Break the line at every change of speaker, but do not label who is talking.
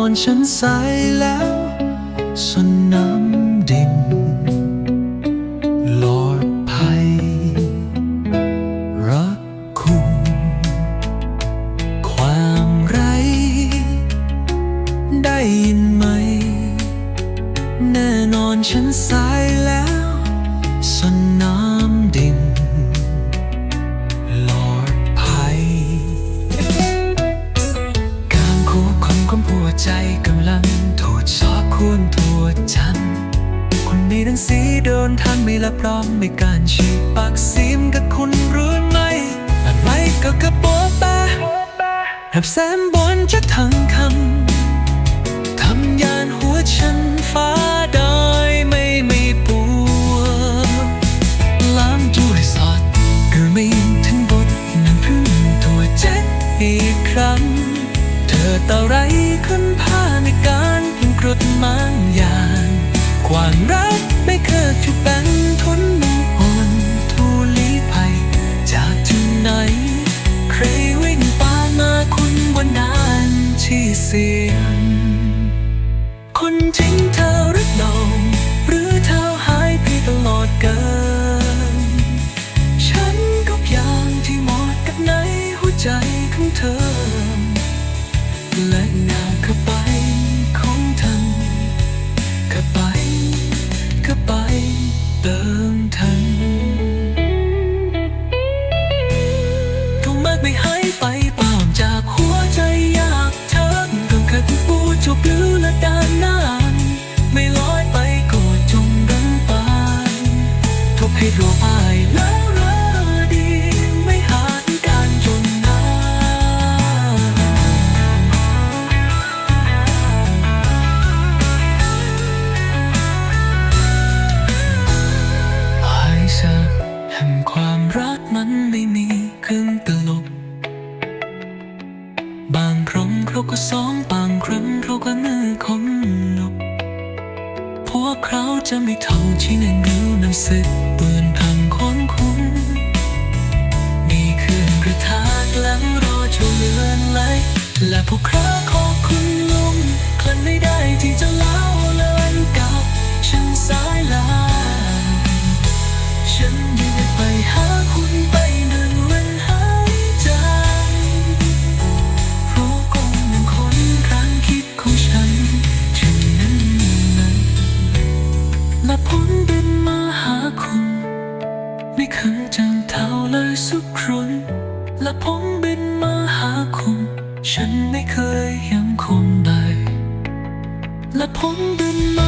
อนฉันสายแล้วสนน้ำดินหลอดภัย รักคุมความไร ได้ยินไหม แน่นอนฉันสายแล้วสนน้ำ เดินทางไม่รับรองไม่การฉีกปากซิมกับคุณรู้ไหมอะไรก็กระโปรงแปะแอบแซมบนจะทั้งคำทำยานหัวฉันฟ้าได้ไม่ไม่ปวดล้างด้วยสอดก็ไม่ถึงบทนั้นพึ่งตัวเจ็ดอีกครั้ง เธอต่อไรขึ้นผ้าในการพิ่งกรดมังยานความรัก ไม่เคยจุดแบ่งทุนมุ่งอ่อนทุลีภัย จากที่ไหน ใครวิ่งป่ามาคุณวันนั้นที่เสียง คนจริงเธอหรือเปล่าหรือเธอหายไปตลอดเกิน ฉันก็อย่างที่หมดกับในหัวใจของเธอ ให้รออายแล้วรอดีไม่หานการจนนานหายสับแห่งความรักมันไม่มีครึ่งตลก บางครั้งเราก็สองบางครั้งเราก็มือคนลบพ วกเขาจะไม่เท่าที่หนึ่งรู้หนังสือเปื้อนพังของคุณนี่คือกระทากหลังรอจนเลือนไหลและพวกเขาขอคุณลุงคลันไม่ได้ที่จะ สักครั้งและผมบินมาหาคุณ ฉันไม่เคยยังคงได้และผมบินมา